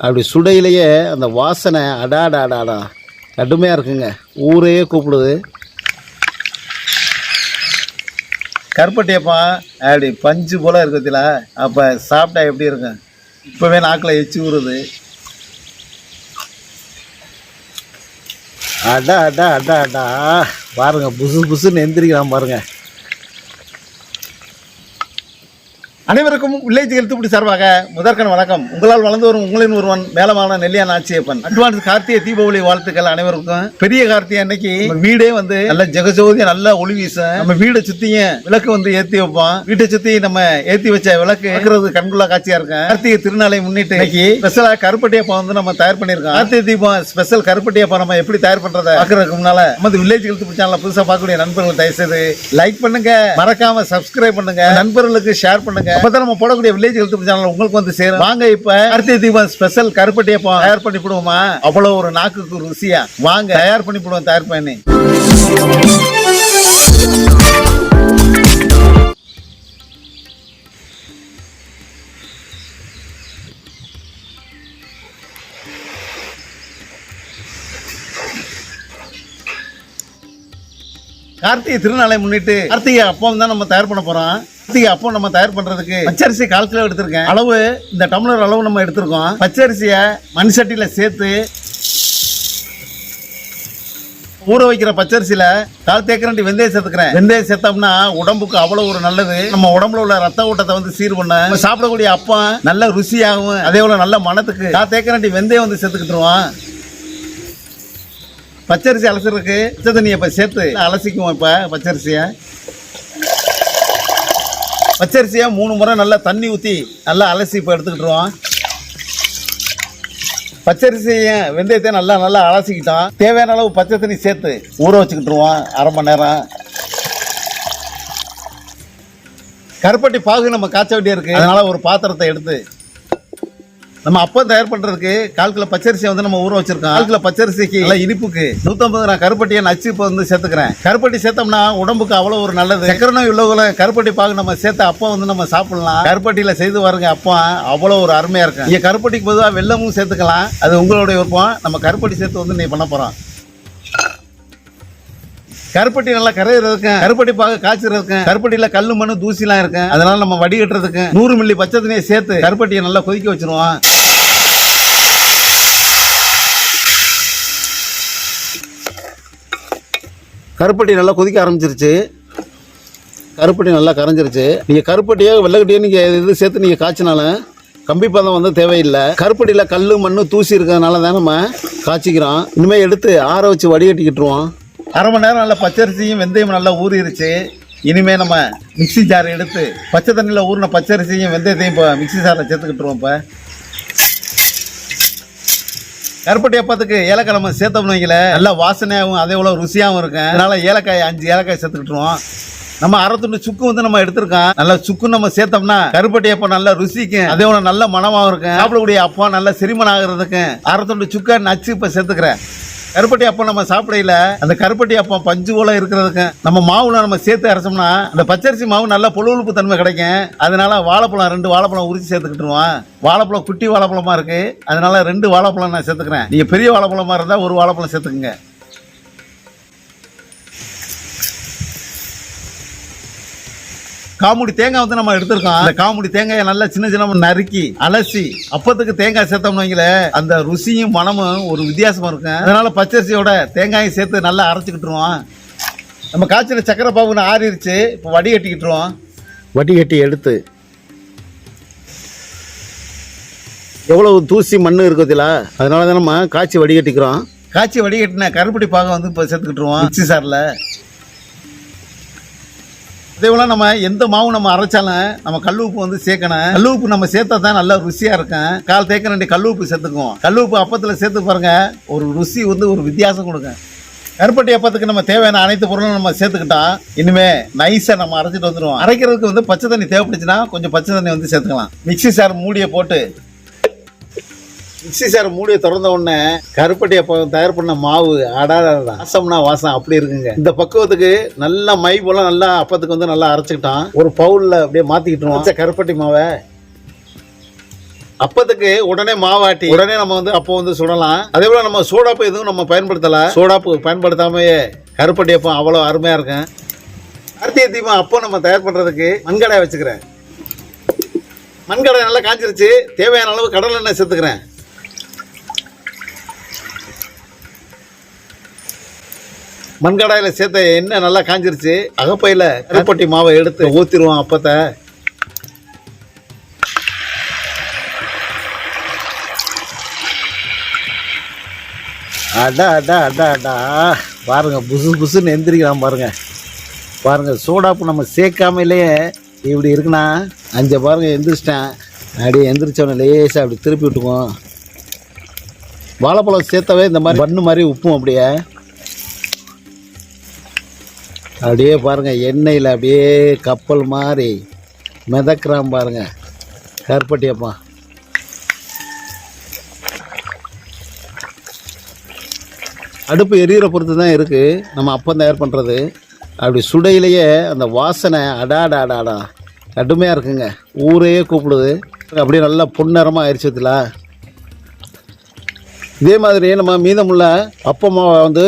அப்படி சுடையிலேயே அந்த வாசனை அடாடாடாடா. கடுமையாக இருக்குங்க. ஊரே கூப்பிடுது. கருப்பட்டியப்பா அப்படி பஞ்சு போல் இருக்குதுல அப்போ சாப்பிட்டா எப்படி இருக்கும்? இப்போவே நாக்கில் எச்சு ஊறுது. அடா அடா அடா அடா. பாருங்க புசு புசுன்னு எந்திரிக்கலாம் பாருங்கள் அனைவருக்கும் வில்லேஜ் எழுத்துப்படி சார்பாக முதற்கண் வணக்கம். உங்களால் வளர்ந்து வரும் உங்களின் ஒருவன் மேலமான நெல்லியா நாச்சியப்பன் அட்வான்ஸ் கார்த்திகை தீபாவளி வாழ்த்துக்கள் அனைவருக்கும். பெரிய கார்த்திகை அன்னைக்கு வீடே வந்து நல்ல ஜெகஜோதி நல்லா ஒளி வீசும் நம்ம வீடை சுத்தியும் விளக்கு வந்து ஏத்தி வைப்போம். வீட்டை சுத்தி நம்ம ஏத்தி வச்ச விளக்கு இருக்கிறது கண்குள்ள காட்சியா இருக்கும் கார்த்திகை திருநாளை முன்னிட்டு இன்னைக்கு ஸ்பெஷலா கருப்பட்டியப்பா வந்து நம்ம தயார் பண்ணிருக்கோம் கார்த்திகை தீபம் ஸ்பெஷல் கருப்பட்டியப்பா நம்ம எப்படி தயார் பண்றத பாக்குறதுக்கு முன்னால நமது வில்லேஜ் எழுத்து சேனல புதுசா பார்க்கக்கூடிய நண்பர்கள் தயவுசெய்து லைக் பண்ணுங்க. மறக்காம சப்ஸ்கிரைப் பண்ணுங்க. நண்பர்களுக்கு ஷேர் பண்ணுங்க. அப்பதான் நம்ம போடக்கூடிய வில்லேஜ் எழுத்து சேனல் உங்களுக்கு வந்து சேரும். வாங்க இப்ப. கார்த்திகை தீபம் ஸ்பெஷல் கருப்பட்டியப்பா தயார் பண்ணி விடுவோமா அவ்வளவு ஒரு நாக்குக்கு ருசியா. வாங்க. தயார் பண்ணி விடுவோம் தயார் பண்ணி. கார்த்திகை திருநாளை முன்னிட்டு கார்த்திகை அப்பம் தான் நம்ம தயார் பண்ண போறோம். கார்த்திகை அப்போ நம்ம தயார் பண்றதுக்கு பச்சரிசி கால் கிலோ எடுத்திருக்கேன். அளவு இந்த டம்ளர் அளவு நம்ம எடுத்திருக்கோம். பச்சரிசியை மண்சட்டியில சேர்த்து ஊற வைக்கிற பச்சரிசியில கால் தேக்கரண்டி வெந்தயம் சேர்த்துக்கிறேன். வெந்தயம் சேர்த்தோம்னா உடம்புக்கு அவ்வளவு ஒரு நல்லது. நம்ம உடம்புல உள்ள ரத்த ஓட்டத்தை வந்து சீர் பண்ண நம்ம சாப்பிடக்கூடிய அப்பம் நல்ல ருசியாகவும் அதே போல நல்ல மனத்துக்கு கால் தேக்கரண்டி வெந்தயம் வந்து சேர்த்துக்கிட்டுருவோம் பச்சரிசி அலசுறதுக்கு பச்சை தண்ணியை இப்போ சேர்த்து அலசிக்குவோம் இப்போ பச்சரிசியை. பச்சரிசியை மூணு முறை நல்லா தண்ணி ஊற்றி நல்லா அலசி இப்போ எடுத்துக்கிட்டுருவோம் பச்சரிசியை வெந்தயத்தை நல்லா நல்லா அலசிக்கிட்டோம். தேவையான அளவு பச்சை தண்ணி சேர்த்து ஊற வச்சுக்கிட்டுருவோம் அரை மணி நேரம். கருப்பட்டி பாகு நம்ம காய்ச்ச வேண்டிய இருக்குது அதனால் ஒரு பாத்திரத்தை எடுத்து நம்ம அப்பம் தயார் பண்றதுக்கு கால் கிலோ பச்சரிசியை வந்து நம்ம ஊற வச்சிருக்கோம். கால் கிலோ பச்சரிசிக்கு நல்லா இனிப்புக்கு நூத்தம்பது நான் கருப்பட்டியை நச்சு இப்போ வந்து சேர்த்துக்கிறேன். கருப்பட்டி சேர்த்தோம்னா உடம்புக்கு அவ்வளோ ஒரு நல்லது. சக்கர நோய் உள்ளவங்கள கருப்பட்டி பாக்கு நம்ம சேர்த்த அப்பம் வந்து நம்ம சாப்பிடலாம். கருப்பட்டியில செய்து பாருங்க அப்பம் அவ்வளோ ஒரு அருமையா இருக்கும். நீங்க கருப்பட்டிக்கு பொதுவாக வெள்ளமும் சேர்த்துக்கலாம். அது உங்களுடைய விருப்பம். நம்ம கருப்பட்டி சேர்த்து வந்து நீ பண்ண போறோம். கருப்பட்டி நல்லா கரையிறதுக்கும் கருப்பட்டி பாக காய்ச்சறதுக்கும் கருப்பட்டியில கல்லு மண்ணு தூசிலாம் இருக்கும். அதனால நம்ம வடிகட்டுறதுக்கு நூறு மில்லி பச்சை தண்ணியை சேர்த்து கருப்பட்டியை நல்லா கொதிக்க வச்சிருவோம். கருப்பட்டி நல்லா கொதிக்க ஆரம்பிச்சிருச்சு. கருப்பட்டி நல்லா கரைஞ்சிருச்சு. நீங்கள் கருப்பட்டியோ வெள்ளக்கட்டியோ நீங்கள் இது சேர்த்து நீங்கள் காய்ச்சினாலும் கம்பி பதம் வந்து தேவையில்லை. கருப்பட்டியில் கல் மண் தூசி இருக்கிறதுனால தான் நம்ம காய்ச்சிக்கிறோம். இனிமேல் எடுத்து ஆற வச்சு வடிகட்டிக்கிட்டுருவோம் அரை மணி நேரம் நல்லா பச்சரிசியும் வெந்தயம் நல்லா ஊறிடுச்சு இனிமேல் நம்ம மிக்சி ஜார் எடுத்து பச்சை தண்ணியில் ஊறின பச்சரிசியும் வெந்தயத்தையும் இப்போ மிக்ஸி ஜாரில் சேர்த்துக்கிட்டுருவோம் இப்போ. கருப்பட்டி அப்பத்துக்கு ஏலக்காய் நம்ம சேர்த்தோம்னு வைக்கல நல்லா வாசனையாகவும் அதே போல ருசியாகவும் இருக்கும். அதனால ஏலக்காய் அஞ்சு ஏலக்காய் சேர்த்துக்கிட்டுருவோம். நம்ம அறத்துண்டு சுக்கு வந்து நம்ம எடுத்திருக்கோம். நல்லா சுக்கு நம்ம சேர்த்தோம்னா கருப்பட்டி அப்பம் நல்ல ருசிக்கும். அதே போல நல்ல மனமாகவும் இருக்கும். சாப்பிடக்கூடிய அப்பா நல்ல செரிமனம் ஆகுறதுக்கு அரை சுக்கை நச்சு இப்போ சேர்த்துக்கிறேன். கருப்பட்டி அப்பம் நம்ம சாப்பிடையில அந்த கருப்பட்டி அப்பம் பஞ்சு போல இருக்கிறதுக்கு நம்ம மாவுல நம்ம சேர்த்து அரைச்சோம்னா அந்த பச்சரிசி மாவு நல்ல பொழுப்பு தன்மை கிடைக்கும். அதனால வாழைப்பழம் ரெண்டு வாழைப்பழம் உரிச்சு சேர்த்துக்கிட்டுருவோம். வாழைப்பழம் குட்டி வாழைப்பழமா இருக்கு. அதனால ரெண்டு வாழைப்பழம் நான் சேர்த்துக்கிறேன். நீங்க பெரிய வாழைப்பழமா இருந்தா ஒரு வாழைப்பழம் சேர்த்துக்குங்க. காமுடி தேங்காய் வந்து நம்ம எடுத்திருக்கோம். அந்த காமுடி தேங்காயை நல்லா சின்ன சின்ன நறுக்கி அலசி அப்பத்துக்கு தேங்காய் சேர்த்தோம்னு வைங்களேன் அந்த ருசியும் மனமும் ஒரு வித்தியாசமா இருக்கும். அதனால பச்சரிசியோட தேங்காயும் சேர்த்து நல்லா அரைச்சிக்கிட்டுருவோம் நம்ம காய்ச்சல சக்கரை பாவுன்னு ஆறிடுச்சு இப்போ வடிகட்டிக்கிட்டுருவோம் வடிகட்டி எடுத்து. எவ்வளவு தூசி மண் இருக்குதுல அதனால தான் நம்ம காய்ச்சி வடிகட்டிக்கிறோம் காய்ச்சி வடிகட்டின கருப்பட்டி பாகம் வந்து இப்போ சேர்த்துக்கிட்டுருவோம் மிக்சி சாரில். அதே நம்ம எந்த மாவு நம்ம அரைச்சாலும் நம்ம கல் உப்பு வந்து சேர்க்கணும். கல் உப்பு நம்ம சேர்த்தா தான் நல்லா ருசியா இருக்கும். கால் தேக்க ரெண்டு கல் உப்பு சேர்த்துக்குவோம். கல் உப்பு அப்பத்தில் சேர்த்து பாருங்க ஒரு ருசி வந்து ஒரு வித்தியாசம் கொடுக்கும். கருப்பட்டி அப்பத்துக்கு நம்ம தேவையான அனைத்து பொருளும் நம்ம சேர்த்துக்கிட்டா இனிமே நைஸாக நம்ம அரைச்சிட்டு வந்துடுவோம் அரைக்கிறதுக்கு வந்து பச்சை தண்ணி தேவைப்படுச்சுன்னா கொஞ்சம் பச்சை தண்ணி வந்து சேர்த்துக்கலாம். மிக்ஸி சார் மூடியை போட்டு மிக்சி சார் மூடியை திறந்த உடனே கருப்பட்டி அப்போ தயார் பண்ண மாவு அடாதான் வாசம்னா வாசம் அப்படி இருக்குங்க. இந்த பக்குவத்துக்கு நல்லா மை போல நல்லா அப்பத்துக்கு வந்து நல்லா அரைச்சிக்கிட்டான். ஒரு பவுலில் அப்படியே மாற்றிக்கிட்டு கருப்பட்டி மாவை. அப்பத்துக்கு உடனே மாவாட்டி உடனே நம்ம வந்து அப்போ வந்து சுடலாம். அதே போல நம்ம சோடாப்பு எதுவும் நம்ம பயன்படுத்தல. சோடாப்பு பயன்படுத்தாமையே கருப்பட்டி அப்பம் அவ்வளோ அருமையா இருக்கும். கார்த்திகை தீபம் அப்போ நம்ம தயார் பண்றதுக்கு மண்கடை வச்சுக்கிறேன். மண்கடை நல்லா காஞ்சிருச்சு. தேவையான அளவு கடல் எண்ணெய் சேர்த்துக்கிறேன். மண்கடாயில் சேர்த்த எண்ணெய் நல்லா காஞ்சிருச்சு. அகப்பையில் கருப்பட்டி மாவை எடுத்து ஊற்றிடுவோம் அப்பத்தை. அடா அடா அடா அடா. பாருங்க புசு புசுன்னு எந்திரிக்கலாம் பாருங்கள் பாருங்க சோடாப்பு நம்ம சேர்க்காமலேயே இப்படி இருக்குண்ணா. அஞ்சை பாருங்க எந்திரிச்சிட்டேன். அப்படியே எந்திரிச்சவன லேசாக அப்படி திருப்பி விட்டுக்குவோம். வாழைப்பழம் சேர்த்தவே இந்த மாதிரி பண்ணு மாதிரி உப்பும் அப்படியே. அப்படியே பாருங்கள் எண்ணெயில் அப்படியே கப்பல் மாதிரி மிதக்கிறான் பாருங்க. கருப்பட்டியப்பா அடுப்பு எரியிற பொறுத்து தான் இருக்குது நம்ம அப்பம் தயார் பண்ணுறது அப்படி சுடையிலேயே அந்த வாசனை அடாடா அடாடா கடுமையாக இருக்குங்க. ஊரே கூப்பிடுது. அப்படியே நல்லா பொன்னரமாக ஆயிடுச்சதுல இதே மாதிரி நம்ம மீதமுள்ள அப்பமாவை வந்து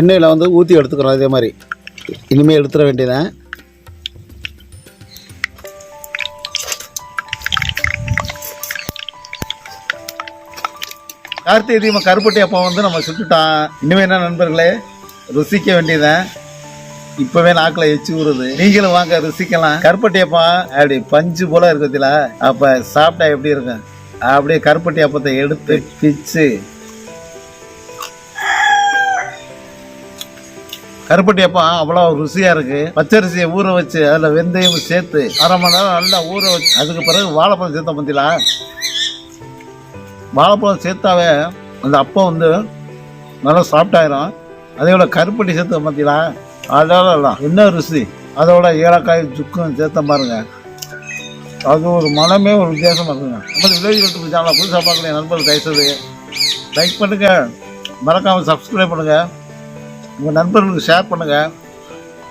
எண்ணெயில் வந்து ஊற்றி எடுத்துக்கிறோம் அதே மாதிரி. இனிமேல் எடுத்துட வேண்டியதான் கார்த்திகை தீபம் கருப்பட்டி அப்பம் வந்து நம்ம சுட்டுட்டோம் இனிமே என்ன நண்பர்களே? ருசிக்க வேண்டியதான் இப்பவே நாக்கில் எச்சி ஊறுது. நீங்களும் வாங்க ருசிக்கலாம். கருப்பட்டி அப்பா அப்படி பஞ்சு போல இருக்குதுல. அப்ப சாப்பிட்டா எப்படி இருக்கும்? அப்படியே கருப்பட்டி அப்பத்தை எடுத்து பிச்சு. கருப்பட்டி அப்பா அவ்வளோ ருசியாக இருக்கு. பச்சரிசியை ஊற வச்சு அதில் வெந்தயம் சேர்த்து அரை மணி நேரம் நல்லா ஊற வச்சு அதுக்கு பிறகு வாழைப்பழம் சேர்த்த பத்திலா வாழைப்பழம் சேர்த்தாவே அந்த அப்பம் வந்து நல்லா சாஃப்டாயிரும் அதோட கருப்பட்டி சேர்த்த பார்த்தீங்களா அதெல்லாம் என்ன ருசி. அதோட ஏலக்காய் சுக்கும் சேர்த்த பாருங்க. அது ஒரு மனமே ஒரு வித்தியாசமாக இருக்குங்க. நம்ம வில்லேஜ் யூடியூப் சேனலை புதுசாக பார்க்கல நண்பர்கள் தயவுசெய்து லைக் பண்ணுங்கள் மறக்காமல் சப்ஸ்கிரைப் பண்ணுங்கள் உங்கள் நண்பர்களுக்கு ஷேர் பண்ணுங்கள்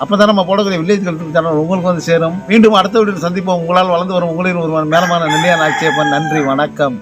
அப்போ தான் நம்ம போடக்கூடிய வில்லேஜ் யூடியூப் சேனல் உங்களுக்கு வந்து சேரும். மீண்டும் அடுத்த வீட்டில் சந்திப்போம். உங்களால் வளர்ந்து வரும் உங்களின் ஒரு மேலமான நிலையான ஆட்சியப்பன். நன்றி வணக்கம்.